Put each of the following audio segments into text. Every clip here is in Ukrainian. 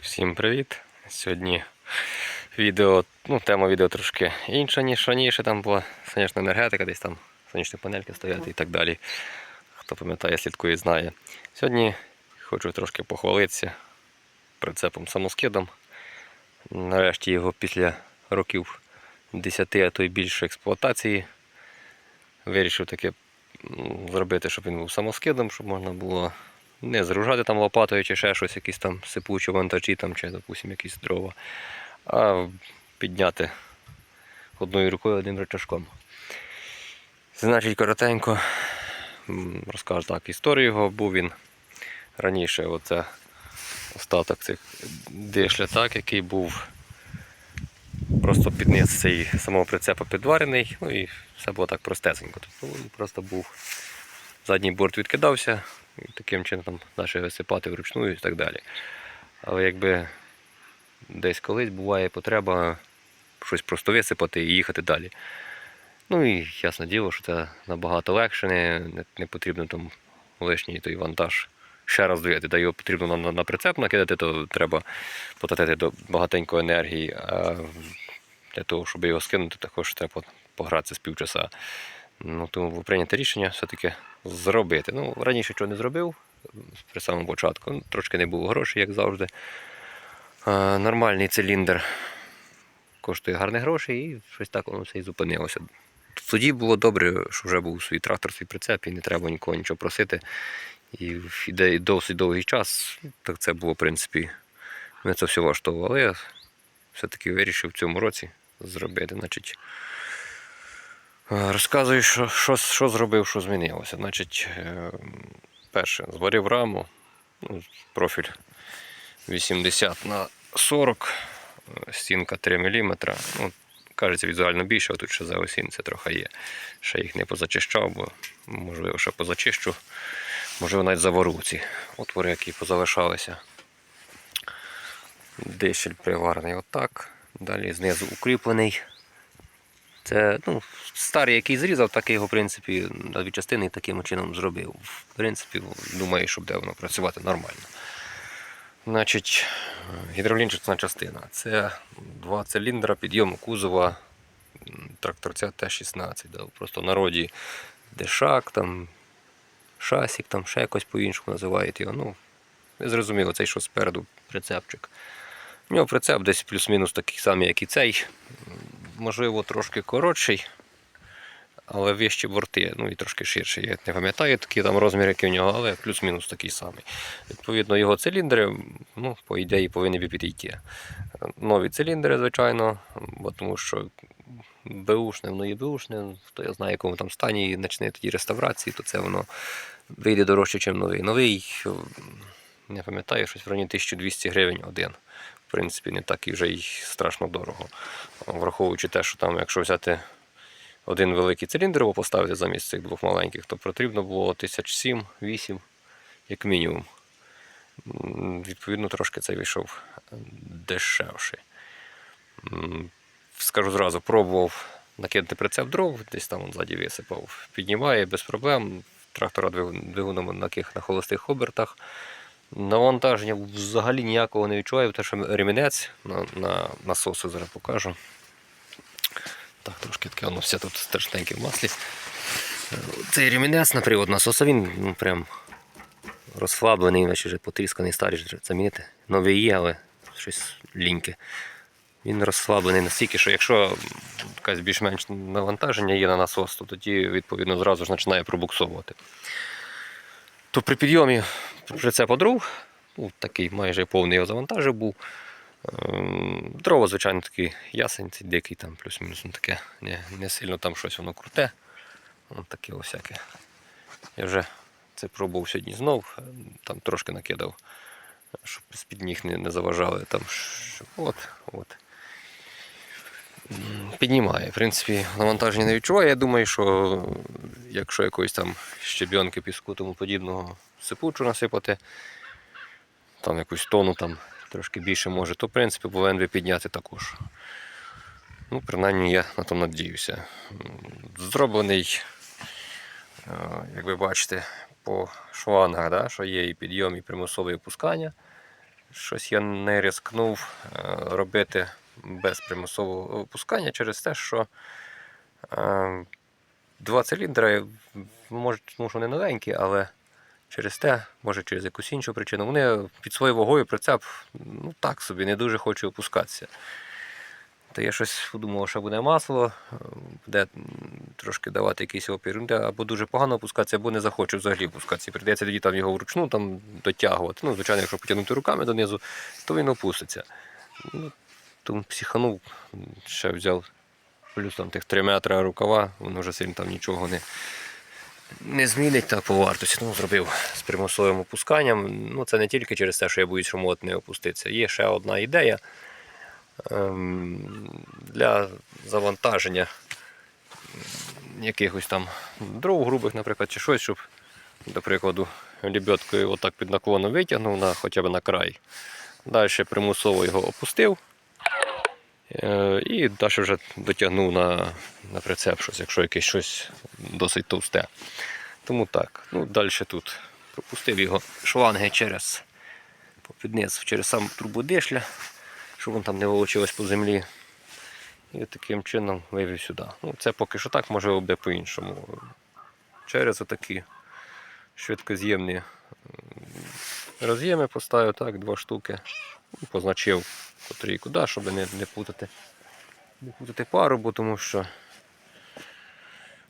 Всім привіт! Сьогодні відео, ну, тема відео трошки інша, ніж раніше. Там була сонячна енергетика, десь там сонячні панельки стоять і так далі. Хто пам'ятає, слідкує, знає. Сьогодні хочу трошки похвалитися прицепом самоскидом. Нарешті його після років 10, а то й більше експлуатації. Вирішив таке зробити, щоб він був самоскидом, щоб можна було не загружати там лопатою чи ще щось, якісь там сипучі вантажі там, чи, допустим, якісь дрова, а підняти одною рукою одним рычажком. Значить, коротенько розкажу так, історію його був він раніше. Оце остаток цих дишля, так, який був просто під цей самого прицепа підварений, ну і все було так простесенько. Тобто просто був задній борт відкидався, і таким чином там далі висипати вручну і так далі. Але якби десь колись буває потреба щось просто висипати і їхати далі. Ну і ясне діло, що це набагато легше, не, не, потрібно там лишній той вантаж ще раз доїти. Та його потрібно на, на, на прицеп накидати, то треба потратити до багатенько енергії. А для того, щоб його скинути, також треба погратися з півчаса. Ну, тому було прийнято рішення все-таки зробити. Ну, раніше чого не зробив при самому початку. Ну, Трошки не було грошей, як завжди. А, нормальний циліндр коштує гарні гроші, і щось так воно все і зупинилося. Тоді було добре, що вже був свій трактор, свій прицеп, і не треба нікого нічого просити. І іде досить довгий час, так це було, в принципі, мене це все влаштовувало. Я все-таки вирішив в цьому році зробити. Значить, Розказую, що, що, що зробив, що змінилося. Значить, е, перше, зварив раму, ну, профіль 80 на 40, е, стінка 3 мм. Ну, кажеться, візуально більше, а тут ще заосінь це трохи є. Ще їх не позачищав, бо можливо ще позачищу. Можливо, навіть завару ці отвори, які позалишалися. Дишель приварений отак. Далі знизу укріплений. Це ну, старий, який зрізав, так і його, в принципі, на дві частини таким чином зробив. В принципі, думаю, що буде воно працювати нормально. Значить, гідравлічна частина. Це два циліндра підйому кузова тракторця Т-16. Да. Просто в народі дешак, там, шасік, там ще якось по-іншому називають його. Ну, ви зрозуміли, цей що спереду прицепчик. У нього прицеп десь плюс-мінус такий самий, як і цей можливо, трошки коротший, але вищі борти, ну і трошки ширший. Я не пам'ятаю такі там розміри, які в нього, але плюс-мінус такий самий. Відповідно, його циліндри, ну, по ідеї, повинні б підійти. Нові циліндри, звичайно, бо тому що беушне, воно є беушне, хто я знає, якому там стані і почне тоді реставрації, то це воно вийде дорожче, ніж новий. Новий, не пам'ятаю, щось в районі 1200 гривень один принципі, не так і вже й страшно дорого. Враховуючи те, що там, якщо взяти один великий циліндр, його поставити замість цих двох маленьких, то потрібно було 1007-8, як мінімум. Відповідно, трошки цей вийшов дешевший. Скажу зразу, пробував накинути прицеп дров, десь там он ззаді висипав, піднімає без проблем. Трактора двигуном на, на холостих обертах. Навантаження взагалі ніякого не відчуваю, тому що ремінець на, на насосу зараз покажу. Так, трошки таке воно все тут страшненьке в маслі. Е, Цей ремінець на привод насоса, він ну, прям розслаблений, наче вже потрісканий, старий замінити. Новий є, але щось ліньке. Він розслаблений настільки, що якщо якась більш-менш навантаження є на насос, то тоді відповідно зразу ж починає пробуксовувати. То при підйомі прицепа дров, ну, такий майже повний його завантажив був. Ем, Дрова, звичайно, такий ясень, цей дикий, там плюс-мінус ну, таке, не, не сильно там щось воно круте. Ось таке всяке. Я вже це пробував сьогодні знов, ем, там трошки накидав, щоб з-під ніг не, не заважали. Там, щоб, от, от. Піднімає. В принципі, навантаження не відчуває. Я думаю, що якщо якоїсь там щебінки, піску тому подібного сипучу насипати, там якусь тону там трошки більше може, то в принципі повинен би підняти також. Ну, принаймні я на то надіюся. Зроблений, е, як ви бачите, по швангах, да, що є і підйом, і примусове опускання. щось я не ризикнув е, робити без примусового опускання через те, що е, два циліндри, може, тому що вони новенькі, але через те, може через якусь іншу причину, вони під своєю вагою прицеп ну так собі не дуже хоче опускатися. То я щось подумав, що буде масло, буде трошки давати якийсь опір. Або дуже погано опускатися, або не захоче взагалі опускатися. Прийдеться тоді там його вручну там, дотягувати. Ну, звичайно, якщо потягнути руками донизу, то він опуститься. Ну, тому психанув, ще взяв плюс там тих 3 метри рукава, воно вже сильно там нічого не, не змінить так по вартості. Ну, зробив з примусовим опусканням. Ну, це не тільки через те, що я боюсь, що мод не опуститься. Є ще одна ідея ем, для завантаження якихось там дров грубих, наприклад, чи щось, щоб, до прикладу, лебедкою отак під наклоном витягнув на, хоча б на край. Далі примусово його опустив. Е, І далі вже дотягнув на, на прицеп щось, якщо якесь щось досить товсте. Тому так. Ну, далі тут пропустив його шланги через попід через сам трубу дишля, щоб він там не волочилось по землі. І таким чином вивів сюди. Ну, це поки що так, може буде по-іншому. Через отакі швидкоз'ємні роз'єми поставив, так, два штуки. І позначив, котрі і куди, щоб не, не путати. Не путати пару, бо тому що.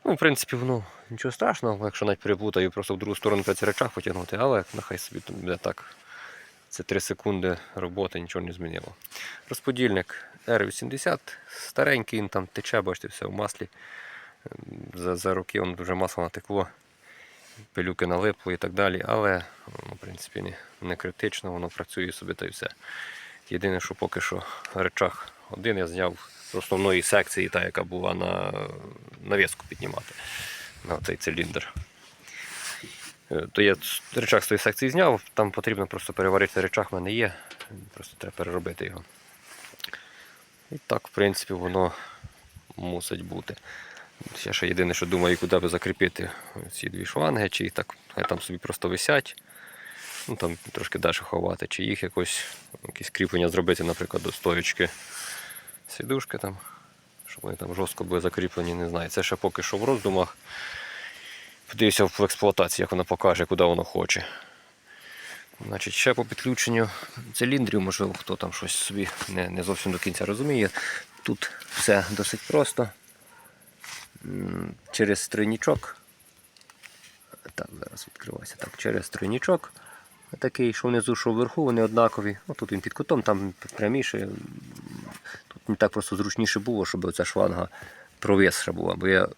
Ну, в принципі, воно нічого страшного, якщо навіть переплутаю, просто в другу сторону прийти речах потягнути, але нехай собі тут буде так. Це 3 секунди роботи, нічого не змінило. Розподільник R80, старенький, він там тече, бачите, все в маслі. За, за роки воно дуже масло натекло, пилюки налипли і так далі, але ну, в принципі не, не критично, воно працює собі та й все. Єдине, що поки що речах один я зняв з основної секції, та, яка була на навіску піднімати на цей циліндр. Е, То я речах з тої секції зняв, там потрібно просто переварити речах, в мене є, просто треба переробити його. І так, в принципі, воно мусить бути. Я ще єдине, що думаю, куди би закріпити ці дві шланги, чи так хай там собі просто висять. Ну там трошки далі ховати, чи їх якось якісь кріплення зробити, наприклад, до стоючки сідушки там, щоб вони там жорстко були закріплені, не знаю. Це ще поки що в роздумах. Подивився в експлуатації, як воно покаже, куди воно хоче. Значить, ще по підключенню циліндрів, можливо, хто там щось собі не, не зовсім до кінця розуміє. Тут все досить просто. Через тройнічок. Так, зараз відкривайся. Так, через тройнічок. Такий, що внизу, що вверху, вони однакові. О, тут він під кутом, там пряміше. Тут не так просто зручніше було, щоб оця шланга провисша була. Бо я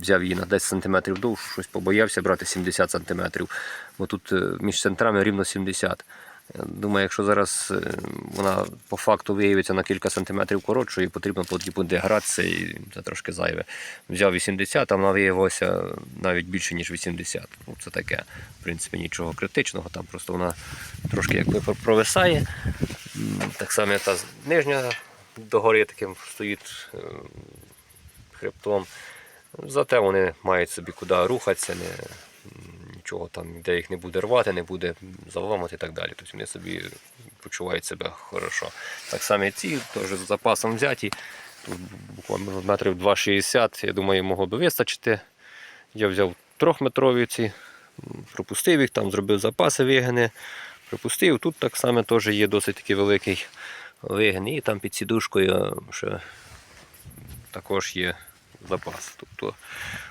взяв її на 10 см довж, щось побоявся брати 70 см, бо тут е, між центрами рівно 70 Я Думаю, якщо зараз е, вона по факту виявиться на кілька сантиметрів коротшою, потрібно буде гратися і це трошки зайве. Взяв 80, а вона виявилася навіть більше, ніж 80. Ну, це таке, в принципі, нічого критичного, там просто вона трошки якби провисає. Так само та нижня догори таким стоїть е, хребтом. Зате вони мають собі куди рухатися, не, нічого там, де їх не буде рвати, не буде заламати і так далі. Тобто вони собі почувають себе хорошо. Так само і ці теж з запасом взяті. Тут буквально метрів 2,60, я думаю, могло би вистачити. Я взяв трьохметрові ці, пропустив їх, там зробив запаси вигини, пропустив. Тут так само теж є досить такий великий вигин. І там під сідушкою ще також є запас. Тобто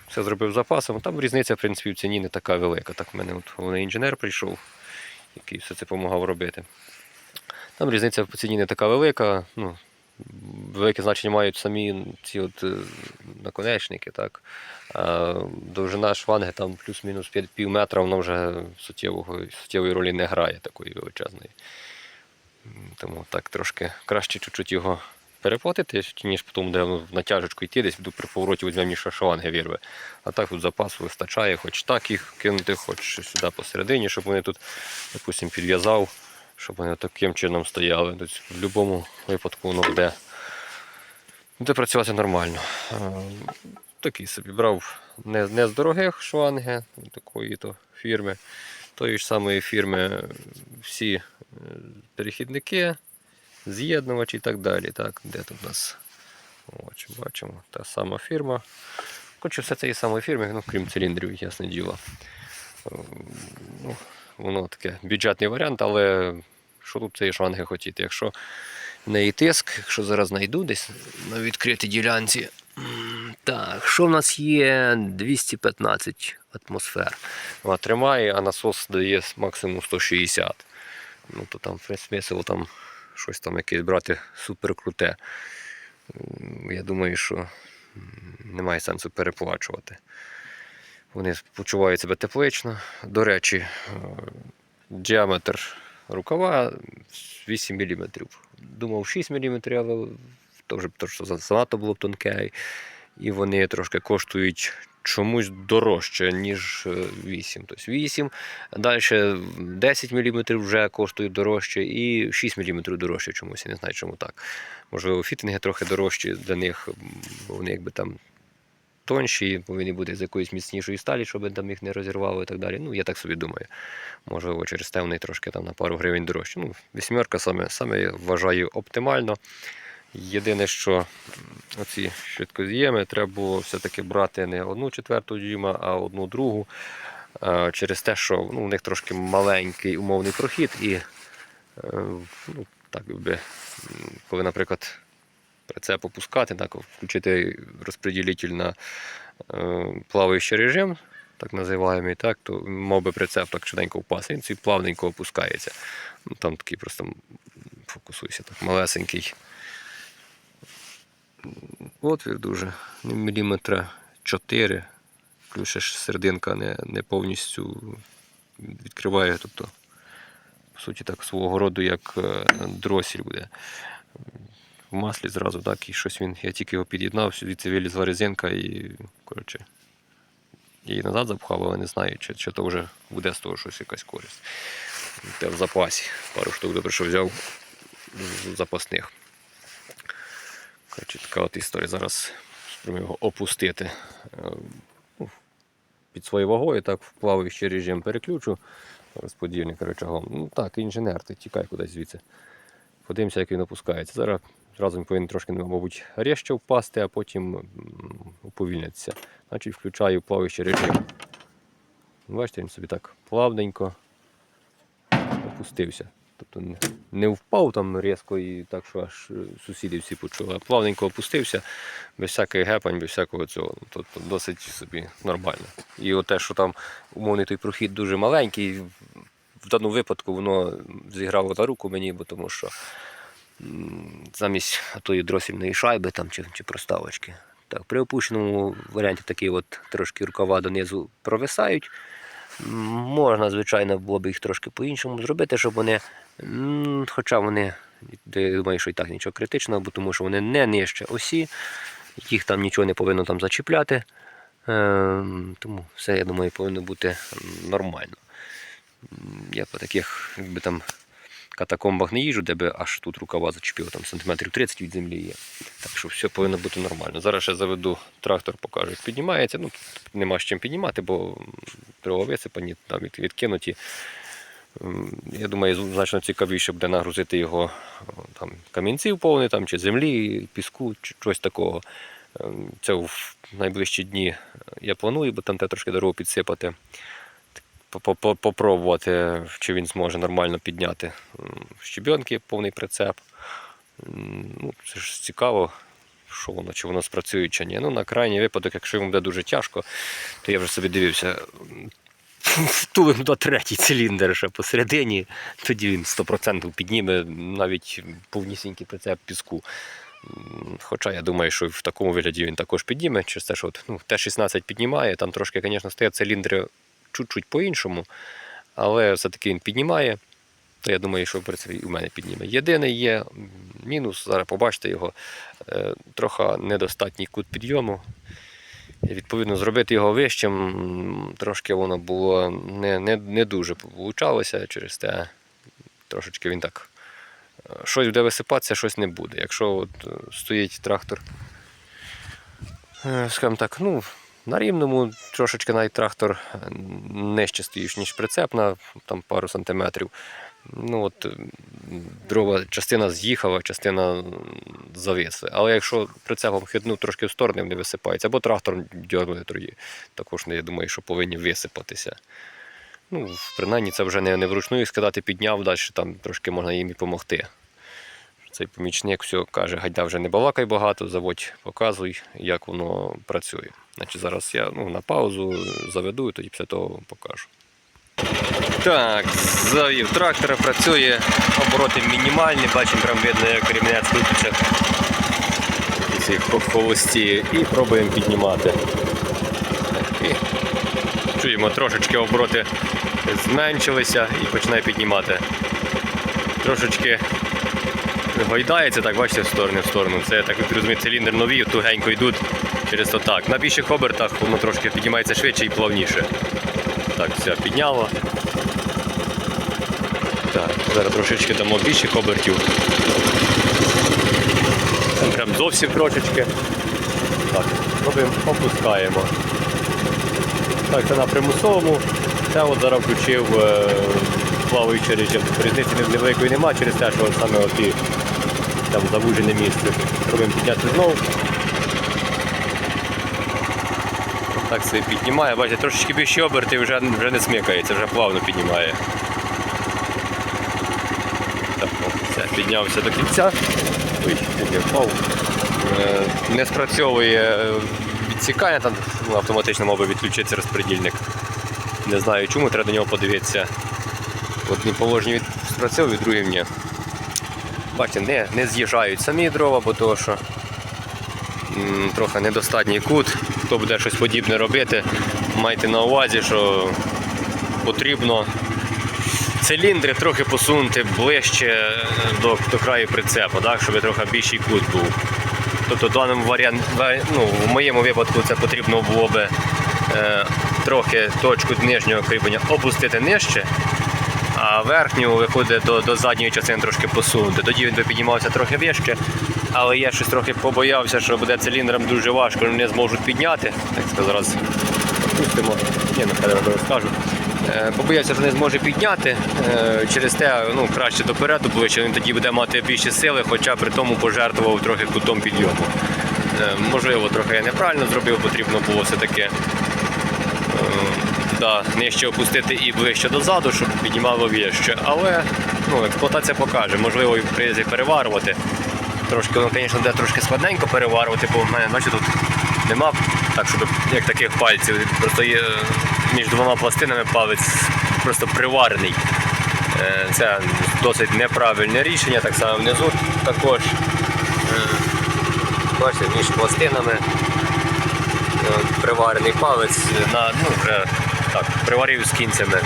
все зробив запасом. Там різниця, в принципі, в ціні не така велика. Так в мене от головний інженер прийшов, який все це допомагав робити. Там різниця в ціні не така велика. Ну, велике значення мають самі ці от е, наконечники. Так? А довжина шланги там плюс-мінус пів- метра, воно вже суттєвої ролі не грає такої величезної. Тому так трошки краще чуть-чуть його переплатити, ніж потім де в натяжечку йти, десь при повороті візьмемо ніж шланги вірве. А так тут запасу вистачає, хоч так їх кинути, хоч сюди посередині, щоб вони тут, допустим, підв'язав, щоб вони таким чином стояли. Тобто, в будь-якому випадку воно буде, буде працювати нормально. Е, Такий собі брав не, не з дорогих шланги, такої то фірми. Тої ж самої фірми всі перехідники, з'єднувачі і так далі. Так, де тут у нас? Ось, бачимо, та сама фірма. Хоча все і самої фірми, ну, крім циліндрів, ясне діло. Е, Ну, воно таке бюджетний варіант, але що тут цієї шланги хотіти? Якщо неї тиск, якщо зараз знайду десь на відкритій ділянці. Так, що в нас є 215 атмосфер. Вона тримає, а насос дає максимум 160. Ну, то там смисл там щось там якесь брати суперкруте. Я думаю, що немає сенсу переплачувати. Вони почувають себе теплично. До речі, е, діаметр рукава 8 мм. Думав 6 мм, але то вже то, що занадто було б тонке. І вони трошки коштують чомусь дорожче, ніж е, 8. Тобто 8, далі 10 мм вже коштують дорожче, і 6 мм дорожче чомусь. Я не знаю, чому так. Можливо, фітинги трохи дорожчі для них, бо вони якби там тонші, повинні бути з якоїсь міцнішої сталі, щоб там їх не розірвало і так далі. Ну, я так собі думаю. Можливо, через те вони трошки там на пару гривень дорожче. Ну, вісьмерка саме, саме вважаю оптимально. Єдине, що оці швидкоз'єми треба було все-таки брати не одну четверту дюйма, а одну другу. Е, Через те, що ну, у них трошки маленький умовний прохід, і е, ну, так м, коли, наприклад, прицеп опускати, так, включити розподілитель на е, плаваючий режим, так називаємо, так, то мав би прицеп так швиденько впасти, він собі плавненько опускається. Ну, там такий просто фокусуйся, так, малесенький отвір дуже. Міліметра 4. Плюс ще ж серединка не, не повністю відкриває. Тобто, по суті, так свого роду як е, дросель буде. В маслі зразу, так, і щось він. Я тільки його під'єднав, звідси вилізла резинка і коротше. Її назад запхав, але не знаю, чи, чи то вже буде з того щось якась користь. Те в запасі. Пару штук добре, що взяв з запасних. Коротше, така от історія. Зараз спробую його опустити е, ну, під своєю вагою, так в плаваючий режим переключу розподільник рычагом. Ну так, інженер, ти тікай кудись звідси. Подивимося, як він опускається. Зараз зразу він повинен трошки, ну, мабуть, резче впасти, а потім уповільнитися. Значить, включаю плаваючий режим. Бачите, він собі так плавненько опустився. Тобто не- впав там різко і так, що аж е, сусіди всі почули, а плавненько опустився, без всяких гепань, без всякого цього. Тобто досить собі нормально. І от те, що там умовний той прохід дуже маленький, в даному випадку воно зіграло на руку мені, бо тому що замість тої дросільної шайби там, чи, чи проставочки. Так, при опущеному варіанті такі от трошки рукава донизу провисають. Можна, звичайно, було б їх трошки по-іншому зробити, щоб вони, хоча вони, я думаю, що і так нічого критичного, бо тому що вони не нижче осі, їх там нічого не повинно там зачіпляти. Ем, Тому все, я думаю, повинно бути нормально. Я по таких, якби там катакомбах не їжджу, де би аж тут рукава зачепило, там сантиметрів 30 від землі є. Так що все повинно бути нормально. Зараз ще заведу трактор, покажу, як піднімається. Ну, тут нема з чим піднімати, бо дрова висипані, там від- відкинуті. Я думаю, значно цікавіше буде нагрузити його там, камінців повний, там, чи землі, піску, чи щось такого. Ем, Це в найближчі дні я планую, бо там треба трошки дорогу підсипати. По- по- Попробувати, чи він зможе нормально підняти щебенки, повний прицеп. Ну, це ж цікаво, що воно, чи воно спрацює, чи ні. Ну, на крайній випадок, якщо йому буде дуже тяжко, то я вже собі дивився. Втулим до третій циліндр ще посередині, тоді він 100% підніме навіть повнісінький прицеп піску. Хоча я думаю, що в такому вигляді він також підніме, через те, що от, ну, Т-16 піднімає, там трошки, звісно, стоять циліндри чуть-чуть по-іншому, але все-таки він піднімає. То я думаю, що принципі і мене підніме. Єдиний є мінус, зараз побачите його, е, трохи недостатній кут підйому. Відповідно, зробити його вищим, трошки воно було не, не, не дуже получалося через те, трошечки він так. е, Щось буде висипатися, щось не буде. Якщо от е, стоїть трактор, скажімо так, ну, на рівному трошечки навіть трактор е, нижче стоїш, ніж прицеп на там, пару сантиметрів. Ну от дрова частина з'їхала, частина зависла. Але якщо прицепом хитнув трошки в сторони, вони висипаються. Або трактором дьорнули тоді. Також не я думаю, що повинні висипатися. Ну, принаймні, це вже не, не вручну їх скидати, підняв, далі там трошки можна їм і допомогти. Цей помічник все каже, гайда вже не балакай багато, заводь, показуй, як воно працює. Значить, зараз я ну, на паузу заведу і тоді після того покажу. Так, завів трактора, працює, обороти мінімальні, бачимо, прям видно, як крутиться. І ці холості. І пробуємо піднімати. І чуємо, трошечки обороти зменшилися і починає піднімати. Трошечки гойдається, так, бачите, в сторону в сторону. Це так розумію, циліндр нові, тугенько йдуть через то так. На більших обертах воно трошки піднімається швидше і плавніше. Так, все, підняло. Так, зараз трошечки дамо більших обертів. Прям зовсім трошечки. Так, робимо, опускаємо. Так, це на примусовому. Це от зараз включив е, плаваючий режим. Різниці невеликої немає через те, що саме оті там завужене місце. Робимо підняти знову. Так себе піднімає. Бачите, трошечки більші оберти вже, вже не смикається, вже плавно піднімає. Так, все, піднявся до кінця. Ой, не впав. Е, Не спрацьовує е, відсікання, там автоматично мав би відключитися розпредільник. Не знаю чому, треба до нього подивитися. Одні положені від спрацьовують, другі ні. Бачите, не, не з'їжджають самі дрова, бо того, що м, трохи недостатній кут. Хто буде щось подібне робити, майте на увазі, що потрібно циліндри трохи посунути ближче е, до, до краю прицепу, так, щоб трохи більший кут був. Тобто в даному варіанті, ну, в моєму випадку це потрібно було би е, трохи точку нижнього кріплення опустити нижче, а верхню виходить до, до задньої частини трошки посунути. Тоді він би піднімався трохи вище, але я щось трохи побоявся, що буде циліндрам дуже важко, не зможуть підняти. Так сказати, зараз опустимо. Ну я розкажу. Е, Побоявся, що не зможе підняти. Е, Через те ну, краще допереду ближче, він тоді буде мати більше сили, хоча при тому пожертвував трохи кутом підйому. Е, Можливо, трохи я неправильно зробив, потрібно було все-таки е, нижче опустити і ближче дозаду, щоб піднімало вище. Але ну, експлуатація покаже, можливо, і прийде переварувати. Трошки, ну, звісно, буде трошки складненько переварувати, бо в мене бачите, тут нема так, щоб як таких пальців. Просто є між двома пластинами палець просто приварений. Е, Це досить неправильне рішення, так само внизу також. Е, Бачите, між пластинами е, приварений палець на, ну, вже так, приварив з кінцями.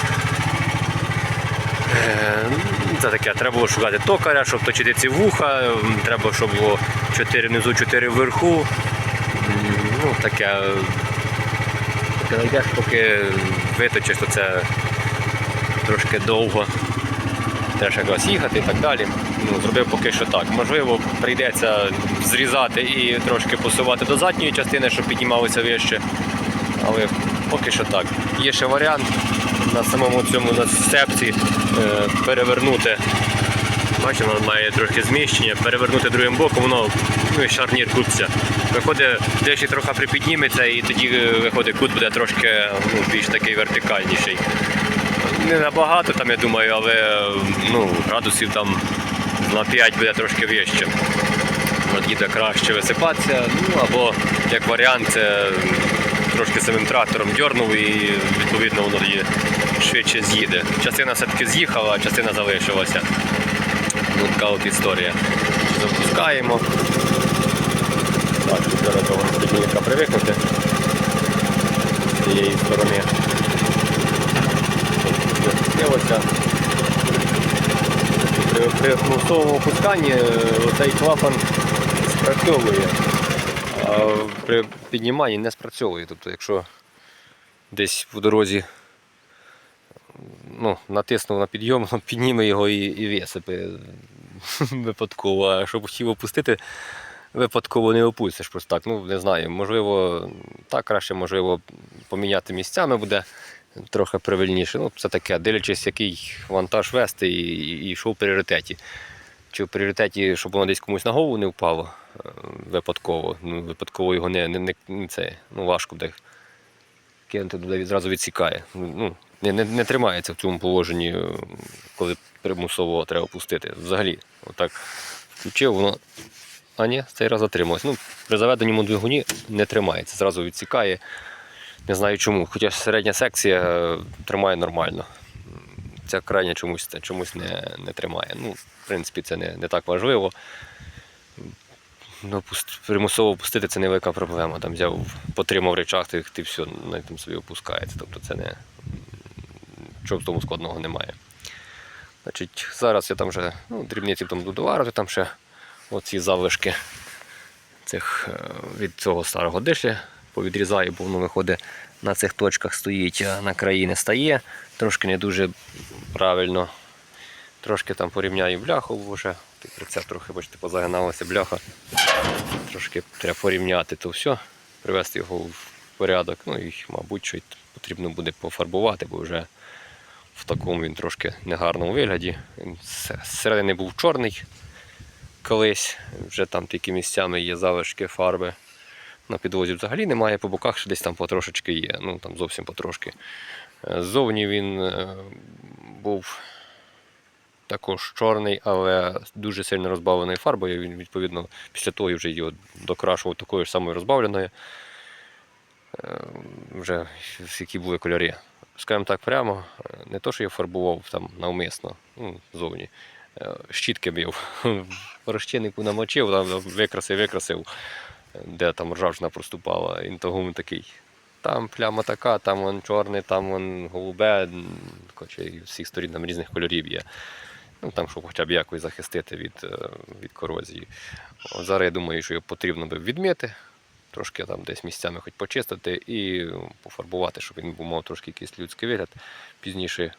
Е, Це таке, треба було шукати токаря, щоб точити ці вуха, треба, щоб було 4 внизу, 4 вверху. Ну, таке. е, Поки знайдеш, поки виточиш, то це трошки довго. Треба якраз їхати і так далі. Ну, зробив поки що так. Можливо, прийдеться зрізати і трошки посувати до задньої частини, щоб піднімалося вище. Але поки що так. Є ще варіант на самому цьому на сцепці е, перевернути. Бачимо, воно має трохи зміщення, перевернути другим боком, воно ну, шарнір крутиться. Виходить, дещо трохи припідніметься і тоді е, виходить кут буде трошки ну, більш такий вертикальніший. Не набагато там, я думаю, але ну, градусів там на 5 буде трошки вище. От краще висипатися. Ну або як варіант, це трошки самим трактором дьорнув і відповідно воно тоді швидше з'їде. Частина все-таки з'їхала, а частина залишилася. Ну, така от історія. Запускаємо. Так, зараз до розподільника привикнути з цієї сторони. Запустилося. При, при примусовому опусканні е, цей клапан спрацьовує, при підніманні не спрацьовує. Тобто, якщо десь в дорозі ну, натиснув на підйом, підніме його і, і висипе випадково. А щоб хотів опустити, випадково не опустиш просто так. Ну, не знаю, можливо, так краще, можливо, поміняти місцями буде. трохи правильніше. Ну, це таке, дивлячись, який вантаж вести і, і що в пріоритеті. Чи в пріоритеті, щоб воно десь комусь на голову не впало е, випадково. Ну, випадково його не, не, не, це, ну, важко буде кинути туди відразу відсікає. Ну, не, не, не тримається в цьому положенні, е, коли примусово треба пустити. Взагалі, отак включив, воно. А ні, цей раз затрималось. Ну, при заведеному двигуні не тримається, зразу відсікає. Не знаю чому. Хоча середня секція е, тримає нормально. Ця крайня чомусь, чомусь не, не тримає. Ну, в принципі, це не, не так важливо. Ну, примусово пустити це невелика проблема. Там взяв, потримав речах, ти, ти все на там собі опускається. Тобто це не чого в тому складного немає. Значить, зараз я там вже ну, дрібниці там буду доварити, там ще оці залишки цих, е, від цього старого дишля повідрізаю, бо воно виходить на цих точках стоїть, а на краї не стає. Трошки не дуже правильно. Трошки там порівняю бляху, вже прицеп трохи, бачите, позагиналася бляха. Трошки треба порівняти то все, привести його в порядок. Ну і, мабуть, що потрібно буде пофарбувати, бо вже в такому він трошки негарному вигляді. Він зсередини був чорний колись, вже там тільки місцями є залишки фарби. На підвозі взагалі немає, по боках ще десь там потрошечки є, ну там зовсім потрошки. Е, Ззовні він е, був також чорний, але дуже сильно розбавлений фарбою. Він, відповідно, після того вже його докрашував такою ж самою розбавленою, е, вже які були кольори. Скажімо так, прямо, не то, що я фарбував там навмисно, ну, Щітки бив, розчиннику намочив, там викрасив, викрасив, де там ржавчина проступала. Він того він такий. Там пляма така, там вон чорний, там вон голубе, і всіх сторін там різних кольорів є. Ну, там, щоб хоча б якось захистити від, е, від корозії. От зараз я думаю, що його потрібно би відмити, трошки там десь місцями хоч почистити і пофарбувати, щоб він мав трошки якийсь людський вигляд. Пізніше,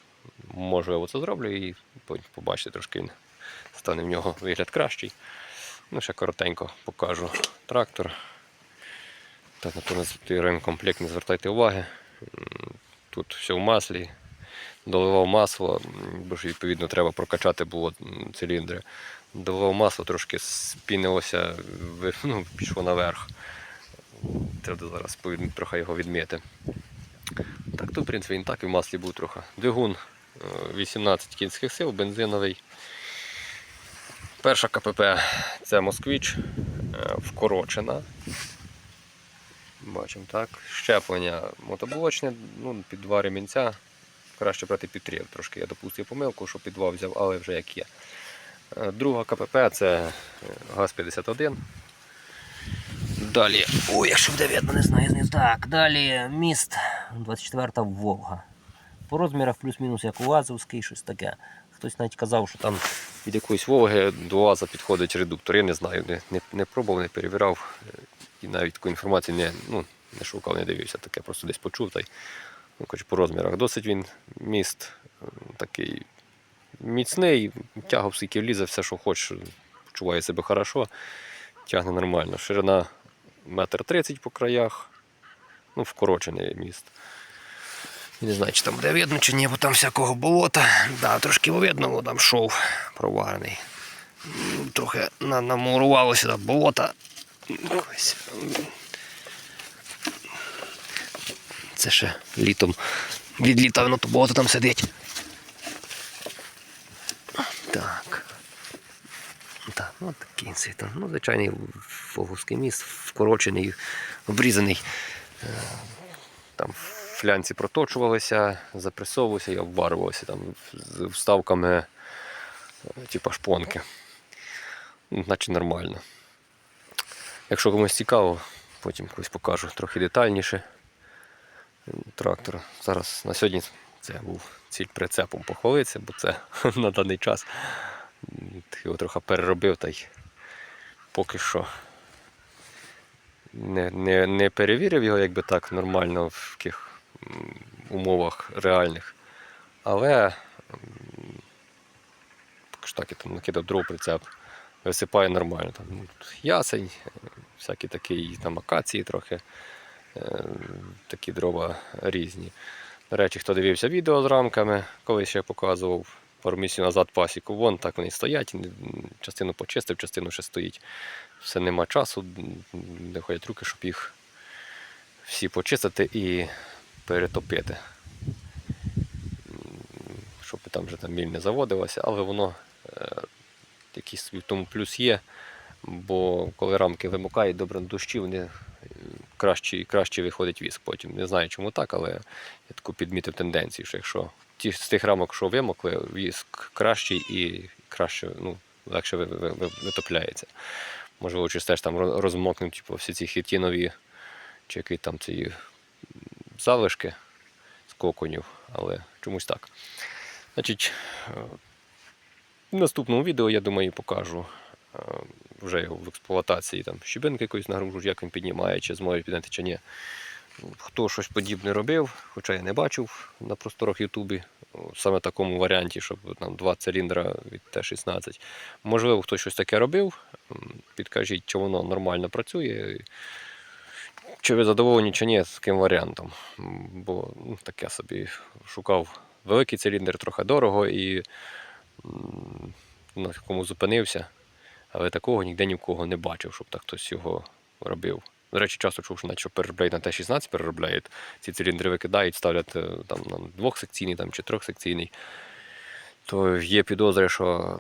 можливо, це зроблю і побачите, трошки він стане в нього вигляд кращий. Ну, ще коротенько покажу трактор. Так, напевно, той ремкомплект не звертайте уваги. Тут все в маслі. Доливав масло, бо ж відповідно треба прокачати було циліндри. Доливав масло, трошки спінилося, ну, пішло наверх. Треба зараз трохи його відмити. Так, то, в принципі, він так і в маслі був трохи. Двигун е, 18 кінських сил, бензиновий. Перша КПП це Москвич, е, вкорочена. Бачимо так. Щеплення мотоблочне, ну, під два ремінця. Краще брати під три. Трошки я допустив помилку, що під два взяв, але вже як є. Е, Друга КПП це е, ГАЗ-51. Далі. Ой, якщо буде видно, не знаю знизу. Так, далі міст 24-та Волга. По розмірах плюс-мінус як у Азовський, щось таке. Хтось навіть казав, що там від якоїсь Волги до АЗа підходить редуктор. Я не знаю, не, не, не пробував, не перевіряв. І навіть таку інформацію не, ну, не шукав, не дивився. Таке просто десь почув. Та й, ну, коротше, по розмірах. Досить він міст е, такий міцний, тягав скільки влізе, все, що хочеш, почуває себе хорошо, тягне нормально. Ширина метр тридцять по краях, ну, вкорочений міст. Я Не знаю, чи там буде видно, чи ні, бо там всякого болота. Да, трошки видно, бо там шов проварений. Трохи на- намурувалося да, болота. Ось. Це ще літом відлітав, ну то болото там сидить. Так. Так, ну такий світом. Ну, звичайний фоговський міст, вкорочений, обрізаний. Е, Там флянці проточувалися, запресовувалися і обварювалися там з вставками, е, типу шпонки. Наче нормально. Якщо комусь цікаво, потім колись покажу трохи детальніше. Трактор. Зараз на сьогодні це був ціль прицепом похвалитися, бо це на даний час його трохи переробив та й поки що не, не, не перевірив його якби так нормально в яких умовах реальних. Але так я там накидав дров прицеп, висипає нормально. Там ну, ясень, всякі такі там акації трохи, е, такі дрова різні. До речі, хто дивився відео з рамками, колись я показував пару місяців назад пасіку. Вон так вони стоять, частину почистив, частину ще стоїть. Все нема часу, не ходять руки, щоб їх всі почистити і перетопити. Щоб там вже там міль не заводилася, але воно е, якийсь в тому плюс є. Бо коли рамки вимикають добре на дощі, вони краще і краще виходить віск потім. Не знаю, чому так, але я таку підмітив тенденцію, що якщо ті з тих рамок, що вимокли, віск кращий і краще, ну, легше ви- ви- ви- витопляється. Можливо, через теж там роз- розмокнуть типу, всі ці хітінові чи які там ці залишки з коконів, але чомусь так. Значить, е, в наступному відео, я думаю, покажу е, вже його в експлуатації там щебенки якоїсь нагружу, як він піднімає, чи зможе підняти, чи ні. Хто щось подібне робив, хоча я не бачив на просторах Ютубі, саме в такому варіанті, щоб там два циліндра від Т-16. Можливо, хтось щось таке робив. Підкажіть, чи воно нормально працює, чи ви задоволені, чи ні, з таким варіантом. Бо ну, таке собі шукав великий циліндр, трохи дорого і на якому зупинився. Але такого ніде ні в кого не бачив, щоб так хтось його робив. До речі, часто чув, що що переробляють на Т-16, переробляють, ці циліндри викидають, ставлять е, там, на двохсекційний там, чи трьохсекційний. То є підозри, що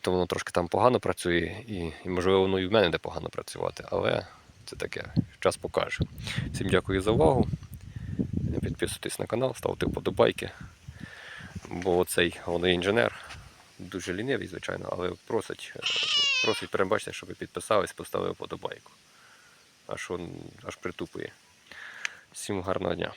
то воно трошки там погано працює, і, і можливо воно і в мене де погано працювати, але це таке, час покаже. Всім дякую за увагу. Підписуйтесь на канал, ставте вподобайки. Бо цей головний інженер дуже лінивий, звичайно, але просить, е, просить перебачте, щоб ви підписались, поставили вподобайку. Аж, он, аж притупує. Всім гарного дня.